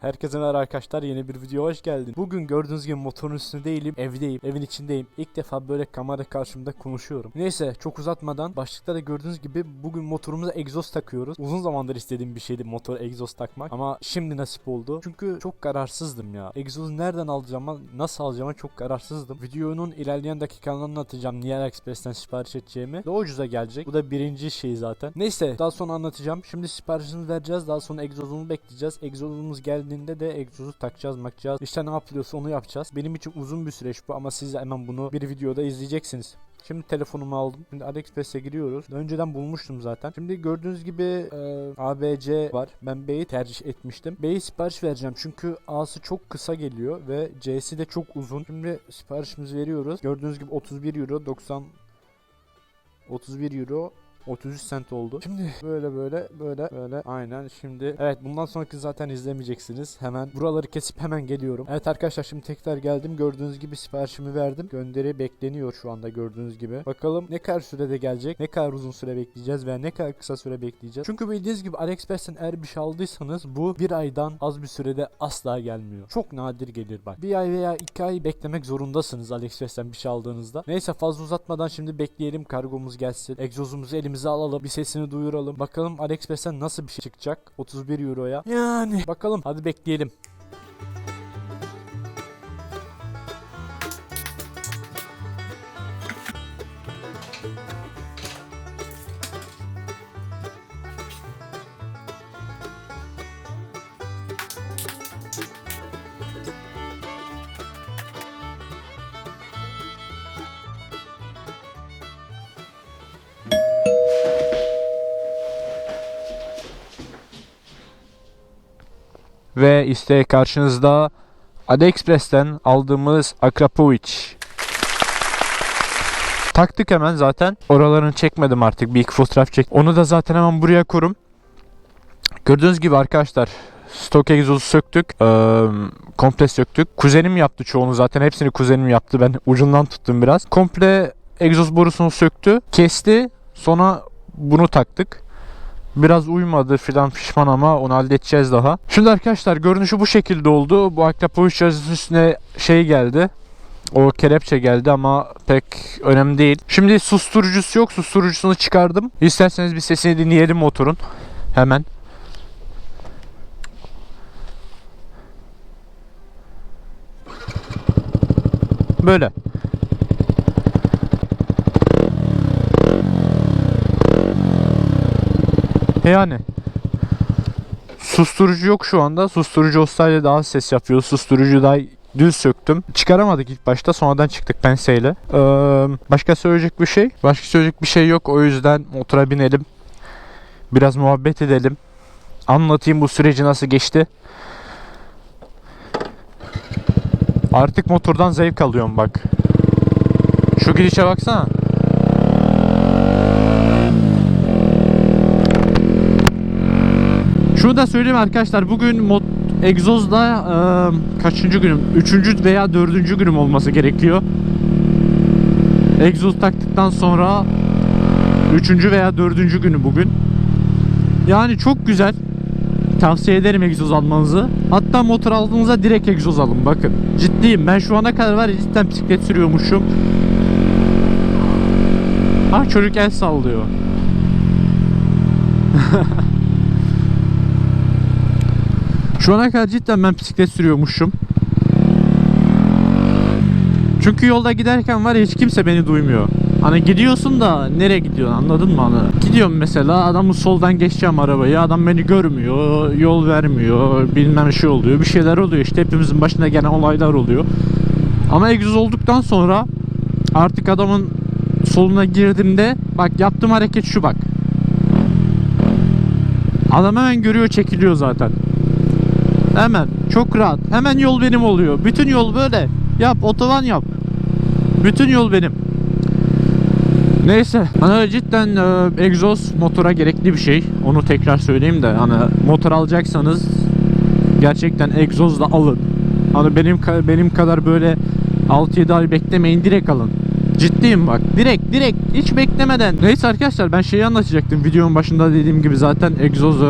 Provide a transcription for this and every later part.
Herkese merhaba arkadaşlar yeni bir video hoş geldin. Bugün gördüğünüz gibi motorun üstünde değilim evdeyim evin içindeyim. İlk defa böyle kamera karşımda konuşuyorum. Neyse çok uzatmadan başlıkta da gördüğünüz gibi bugün motorumuza egzoz takıyoruz. Uzun zamandır istediğim bir şeydi motor egzoz takmak ama şimdi nasip oldu. Çünkü çok kararsızdım ya. Egzozu nereden alacağıma nasıl alacağıma çok kararsızdım. Videonun ilerleyen dakikalarını anlatacağım niye AliExpress'ten sipariş edeceğimi. Daha ucuza gelecek. Bu da birinci şey zaten. Neyse daha sonra anlatacağım. Şimdi siparişini vereceğiz. Daha sonra egzozunu bekleyeceğiz. Egzozumuz geldiğinde de egzozu takacağız makacağız. İşte ne yapılıyorsa onu yapacağız. Benim için uzun bir süreç bu ama siz hemen bunu bir videoda izleyeceksiniz. Şimdi telefonumu aldım. Şimdi AliExpress'e giriyoruz. Önceden bulmuştum zaten. Şimdi gördüğünüz gibi e, ABC var. Ben B'yi tercih etmiştim. B'yi sipariş vereceğim çünkü A'sı çok kısa geliyor ve C'si de çok uzun. Şimdi siparişimizi veriyoruz. Gördüğünüz gibi 31 euro 90 31 euro 33 cent oldu. Şimdi böyle böyle böyle böyle aynen şimdi evet bundan sonraki zaten izlemeyeceksiniz. Hemen buraları kesip hemen geliyorum. Evet arkadaşlar şimdi tekrar geldim. Gördüğünüz gibi siparişimi verdim. Gönderi bekleniyor şu anda gördüğünüz gibi. Bakalım ne kadar sürede gelecek? Ne kadar uzun süre bekleyeceğiz veya ne kadar kısa süre bekleyeceğiz? Çünkü bildiğiniz gibi AliExpress'ten eğer bir şey aldıysanız bu bir aydan az bir sürede asla gelmiyor. Çok nadir gelir bak. Bir ay veya iki ay beklemek zorundasınız AliExpress'ten bir şey aldığınızda. Neyse fazla uzatmadan şimdi bekleyelim kargomuz gelsin. Egzozumuzu elimize alalım. Bir sesini duyuralım. Bakalım AliExpress'ten nasıl bir şey çıkacak 31 euroya. Yani bakalım hadi bekleyelim. Ve işte karşınızda AliExpress'ten aldığımız Akrapovic. Taktık hemen zaten. Oralarını çekmedim artık. Bir iki fotoğraf çek. Onu da zaten hemen buraya kurum. Gördüğünüz gibi arkadaşlar stok egzozu söktük. Ee, komple söktük. Kuzenim yaptı çoğunu zaten. Hepsini kuzenim yaptı. Ben ucundan tuttum biraz. Komple egzoz borusunu söktü. Kesti. Sonra bunu taktık. Biraz uymadı filan pişman ama onu halledeceğiz daha. Şimdi arkadaşlar görünüşü bu şekilde oldu. Bu Akrapovic yazısının üstüne şey geldi. O kelepçe geldi ama pek önemli değil. Şimdi susturucusu yok. Susturucusunu çıkardım. İsterseniz bir sesini dinleyelim motorun. Hemen. Böyle. E Yani. Susturucu yok şu anda. Susturucu olsaydı daha ses yapıyor. Susturucu daha düz söktüm. Çıkaramadık ilk başta. Sonradan çıktık penseyle. Ee, başka söyleyecek bir şey? Başka söyleyecek bir şey yok. O yüzden motora binelim. Biraz muhabbet edelim. Anlatayım bu süreci nasıl geçti. Artık motordan zevk alıyorum bak. Şu gidişe baksana. Şunu da söyleyeyim arkadaşlar bugün mod egzozda e, kaçıncı günüm? Üçüncü veya dördüncü günüm olması gerekiyor. Egzoz taktıktan sonra üçüncü veya dördüncü günü bugün. Yani çok güzel. Tavsiye ederim egzoz almanızı. Hatta motor aldığınızda direkt egzoz alın bakın. Ciddiyim ben şu ana kadar var ya cidden bisiklet sürüyormuşum. Ah çocuk el sallıyor. Şu ana kadar cidden ben bisiklet sürüyormuşum. Çünkü yolda giderken var ya hiç kimse beni duymuyor. Hani gidiyorsun da nereye gidiyorsun anladın mı hani? Gidiyorum mesela adamın soldan geçeceğim arabayı adam beni görmüyor, yol vermiyor, bilmem şey oluyor, bir şeyler oluyor işte hepimizin başına gelen olaylar oluyor. Ama egzoz olduktan sonra artık adamın soluna girdiğimde bak yaptığım hareket şu bak. Adam hemen görüyor çekiliyor zaten. Hemen çok rahat. Hemen yol benim oluyor. Bütün yol böyle. Yap otoban yap. Bütün yol benim. Neyse. Hani cidden e, egzoz motora gerekli bir şey. Onu tekrar söyleyeyim de hani motor alacaksanız gerçekten egzozla alın. Hani benim benim kadar böyle 6-7 ay beklemeyin direkt alın. Ciddiyim bak. Direkt direkt hiç beklemeden. Neyse arkadaşlar ben şeyi anlatacaktım. Videonun başında dediğim gibi zaten egzoz e,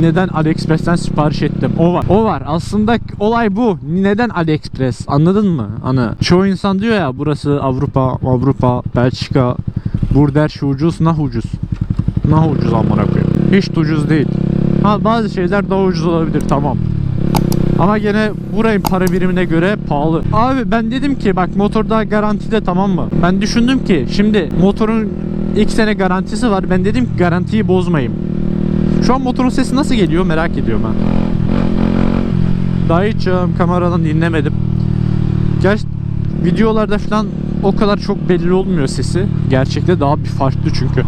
neden AliExpress'ten sipariş ettim. O var. O var. Aslında olay bu. Neden AliExpress? Anladın mı? Hani çoğu insan diyor ya burası Avrupa, Avrupa, Belçika. Burada her şey ucuz, nah ucuz. Nah ucuz amına koyayım. Hiç ucuz değil. Ha bazı şeyler daha ucuz olabilir tamam. Ama gene burayın para birimine göre pahalı. Abi ben dedim ki bak motor daha garantide tamam mı? Ben düşündüm ki şimdi motorun ilk sene garantisi var. Ben dedim ki garantiyi bozmayayım. Şu an motorun sesi nasıl geliyor merak ediyorum ben. Daha hiç e, kameradan dinlemedim. Gerçi videolarda falan o kadar çok belli olmuyor sesi. Gerçekte daha bir farklı çünkü.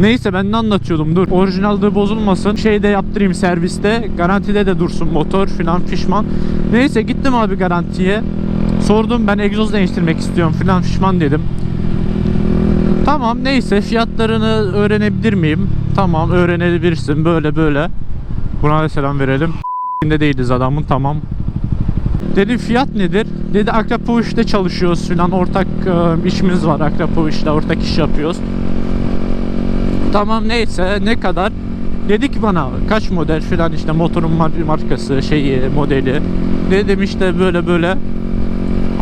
Neyse ben ne anlatıyordum dur. Orijinalde bozulmasın. Şeyde yaptırayım serviste. Garantide de dursun motor filan fişman. Neyse gittim abi garantiye. Sordum ben egzoz değiştirmek istiyorum filan fişman dedim. Tamam neyse fiyatlarını öğrenebilir miyim? Tamam öğrenebilirsin böyle böyle. Buna da selam verelim. de değiliz adamın tamam. Dedim fiyat nedir? Dedi Akrapo işte çalışıyoruz filan ortak e, işimiz var Akrapo işte ortak iş yapıyoruz. Tamam neyse ne kadar? Dedi ki bana kaç model filan işte motorun mar- markası şeyi modeli. Dedim işte böyle böyle.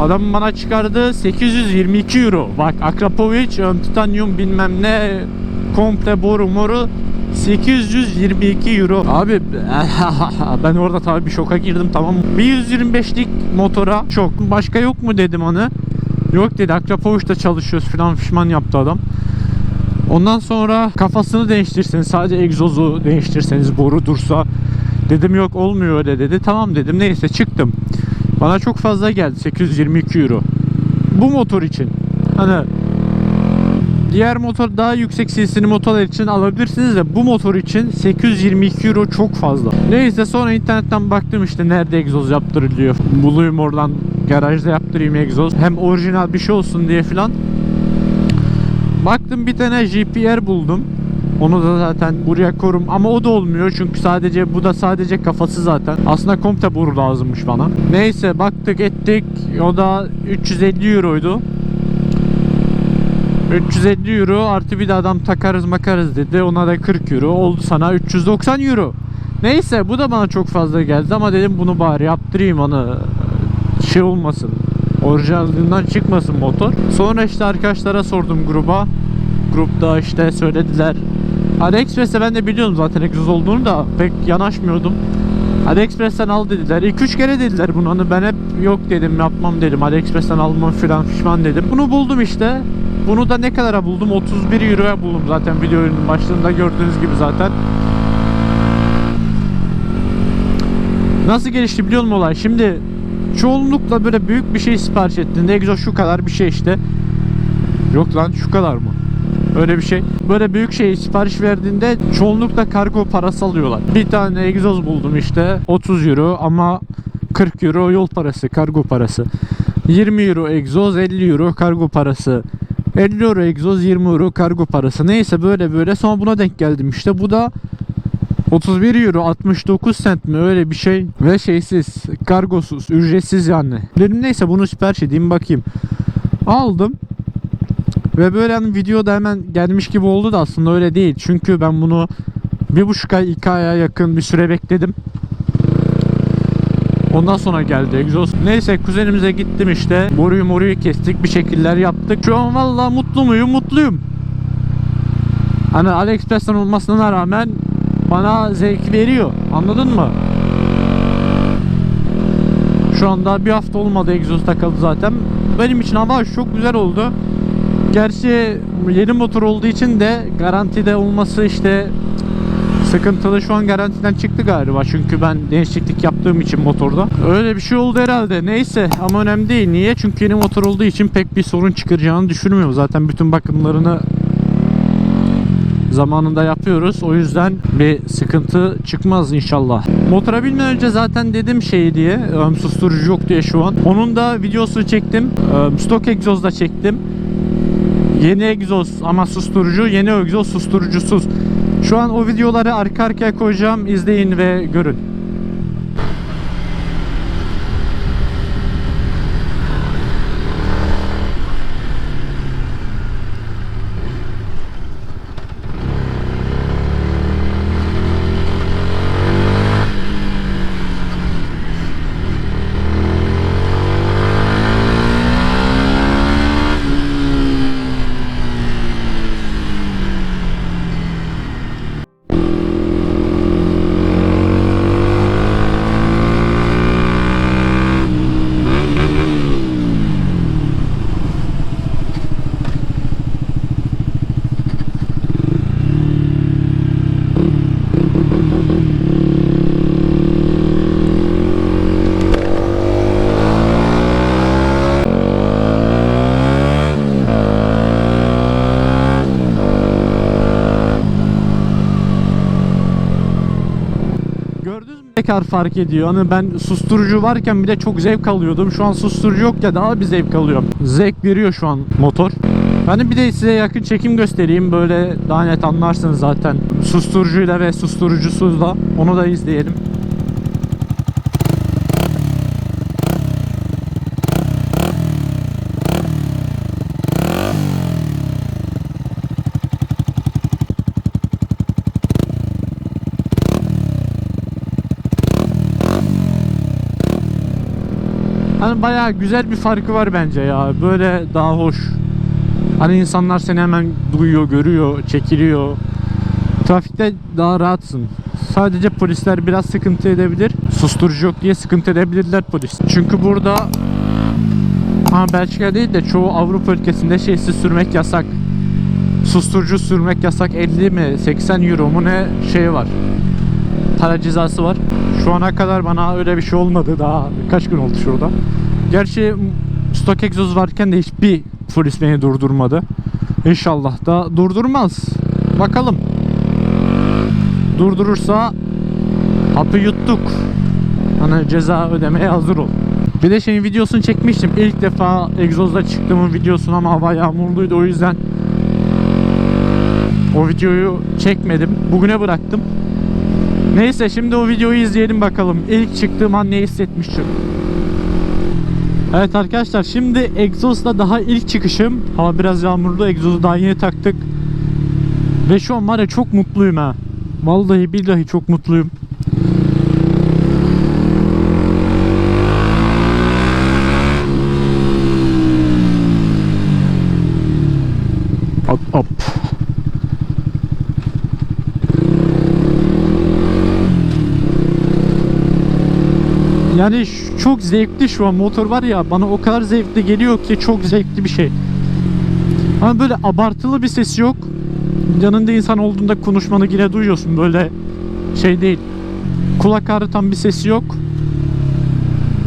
Adam bana çıkardı 822 euro. Bak Akrapovic ön titanyum bilmem ne komple boru moru 822 euro. Abi ben orada tabii bir şoka girdim tamam? Bir 125'lik motora şok. Başka yok mu dedim onu. Yok dedi Akrapovic'te çalışıyoruz filan fişman yaptı adam. Ondan sonra kafasını değiştirseniz sadece egzozu değiştirseniz boru dursa dedim yok olmuyor öyle dedi. Tamam dedim neyse çıktım. Bana çok fazla geldi 822 euro. Bu motor için. Hani diğer motor daha yüksek CC'li motorlar için alabilirsiniz de bu motor için 822 euro çok fazla. Neyse sonra internetten baktım işte nerede egzoz yaptırılıyor. Bulayım oradan garajda yaptırayım egzoz. Hem orijinal bir şey olsun diye filan. Baktım bir tane GPR buldum. Onu da zaten buraya korum ama o da olmuyor çünkü sadece bu da sadece kafası zaten. Aslında komple boru lazımmış bana. Neyse baktık ettik. O da 350 euroydu. 350 euro artı bir de adam takarız makarız dedi. Ona da 40 euro. Oldu sana 390 euro. Neyse bu da bana çok fazla geldi ama dedim bunu bari yaptırayım onu şey olmasın. Orijinalinden çıkmasın motor. Sonra işte arkadaşlara sordum gruba. Grupta işte söylediler. AliExpress'te ben de biliyorum zaten egzoz olduğunu da pek yanaşmıyordum. AliExpress'ten al dediler. 2-3 kere dediler bunu. Hani ben hep yok dedim yapmam dedim. AliExpress'ten almam filan pişman dedim. Bunu buldum işte. Bunu da ne kadara buldum? 31 euroya buldum zaten videonun başlığında gördüğünüz gibi zaten. Nasıl gelişti biliyor musun olay? Şimdi çoğunlukla böyle büyük bir şey sipariş ettiğinde egzoz şu kadar bir şey işte. Yok lan şu kadar mı? Öyle bir şey. Böyle büyük şey sipariş verdiğinde çoğunlukla kargo parası alıyorlar. Bir tane egzoz buldum işte 30 euro ama 40 euro yol parası, kargo parası. 20 euro egzoz, 50 euro kargo parası. 50 euro egzoz, 20 euro kargo parası. Neyse böyle böyle sonra buna denk geldim işte. Bu da 31 euro 69 cent mi öyle bir şey ve şeysiz kargosuz ücretsiz yani dedim neyse bunu sipariş edeyim bakayım aldım ve böyle hani videoda hemen gelmiş gibi oldu da aslında öyle değil çünkü ben bunu bir buçuk ay iki aya yakın bir süre bekledim Ondan sonra geldi egzoz. Neyse kuzenimize gittim işte. Boruyu moruyu kestik bir şekiller yaptık. Şu an vallahi mutlu muyum? Mutluyum. Hani AliExpress'ten olmasına rağmen bana zevk veriyor. Anladın mı? Şu anda bir hafta olmadı egzoz takıldı zaten. Benim için hava çok güzel oldu. Gerçi yeni motor olduğu için de garantide olması işte sıkıntılı şu an garantiden çıktı galiba çünkü ben değişiklik yaptığım için motorda. Öyle bir şey oldu herhalde. Neyse ama önemli değil. Niye? Çünkü yeni motor olduğu için pek bir sorun çıkaracağını düşünmüyorum. Zaten bütün bakımlarını zamanında yapıyoruz. O yüzden bir sıkıntı çıkmaz inşallah. Motora binmeden önce zaten dedim şey diye ım, susturucu yok diye şu an. Onun da videosunu çektim. Im, Stok egzozda çektim. Yeni egzoz ama susturucu, yeni egzoz susturucusuz. Şu an o videoları arka arkaya koyacağım. İzleyin ve görün. Kadar fark ediyor. Hani ben susturucu varken bile çok zevk alıyordum. Şu an susturucu yok ya daha bir zevk alıyorum. Zevk veriyor şu an motor. Hani bir de size yakın çekim göstereyim. Böyle daha net anlarsınız zaten. Susturucuyla ve susturucusuzla. Onu da izleyelim. Hani bayağı güzel bir farkı var bence ya. Böyle daha hoş. Hani insanlar seni hemen duyuyor, görüyor, çekiliyor. Trafikte daha rahatsın. Sadece polisler biraz sıkıntı edebilir. Susturucu yok diye sıkıntı edebilirler polis. Çünkü burada ha Belçika değil de çoğu Avrupa ülkesinde şeysiz sürmek yasak. Susturucu sürmek yasak 50 mi 80 euro mu ne şey var. Para cezası var. Şu ana kadar bana öyle bir şey olmadı daha kaç gün oldu şurada. Gerçi stok egzoz varken de hiçbir polis beni durdurmadı. İnşallah da durdurmaz. Bakalım. Durdurursa hapı yuttuk. Hani ceza ödemeye hazır ol. Bir de şeyin videosunu çekmiştim. İlk defa egzozda çıktığımın videosunu ama hava yağmurluydu o yüzden o videoyu çekmedim. Bugüne bıraktım. Neyse şimdi o videoyu izleyelim bakalım. İlk çıktığım an ne hissetmiştim. Evet arkadaşlar şimdi egzozla daha ilk çıkışım. Hava biraz yağmurlu. Egzozu daha yeni taktık. Ve şu an var ya çok mutluyum ha. Vallahi billahi çok mutluyum. Yani çok zevkli şu an motor var ya bana o kadar zevkli geliyor ki çok zevkli bir şey. Ama böyle abartılı bir ses yok. Yanında insan olduğunda konuşmanı yine duyuyorsun böyle şey değil. Kulak ağrıtan bir sesi yok.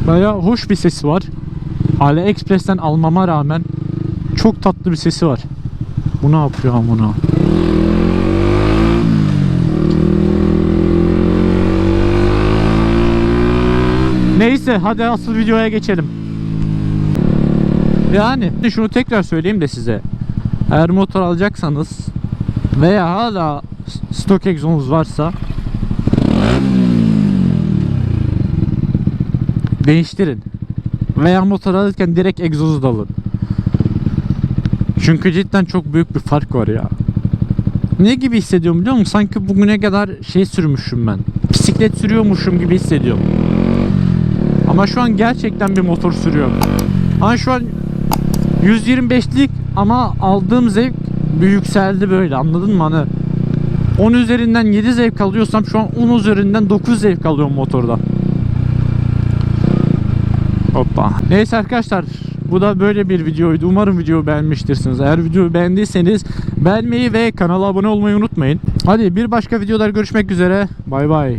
Baya hoş bir sesi var. AliExpress'ten almama rağmen çok tatlı bir sesi var. Bu ne yapıyor amına? Neyse hadi asıl videoya geçelim. Yani şunu tekrar söyleyeyim de size. Eğer motor alacaksanız veya hala stok egzonuz varsa değiştirin. Veya motor alırken direkt egzozu da alın. Çünkü cidden çok büyük bir fark var ya. Ne gibi hissediyorum biliyor musun? Sanki bugüne kadar şey sürmüşüm ben. Bisiklet sürüyormuşum gibi hissediyorum. Ama şu an gerçekten bir motor sürüyorum. Ama şu an 125'lik ama aldığım zevk bir yükseldi böyle anladın mı? Hani 10 üzerinden 7 zevk alıyorsam şu an 10 üzerinden 9 zevk alıyorum motorda. Hoppa. Neyse arkadaşlar bu da böyle bir videoydu. Umarım videoyu beğenmiştirsiniz. Eğer videoyu beğendiyseniz beğenmeyi ve kanala abone olmayı unutmayın. Hadi bir başka videolar görüşmek üzere. Bay bay.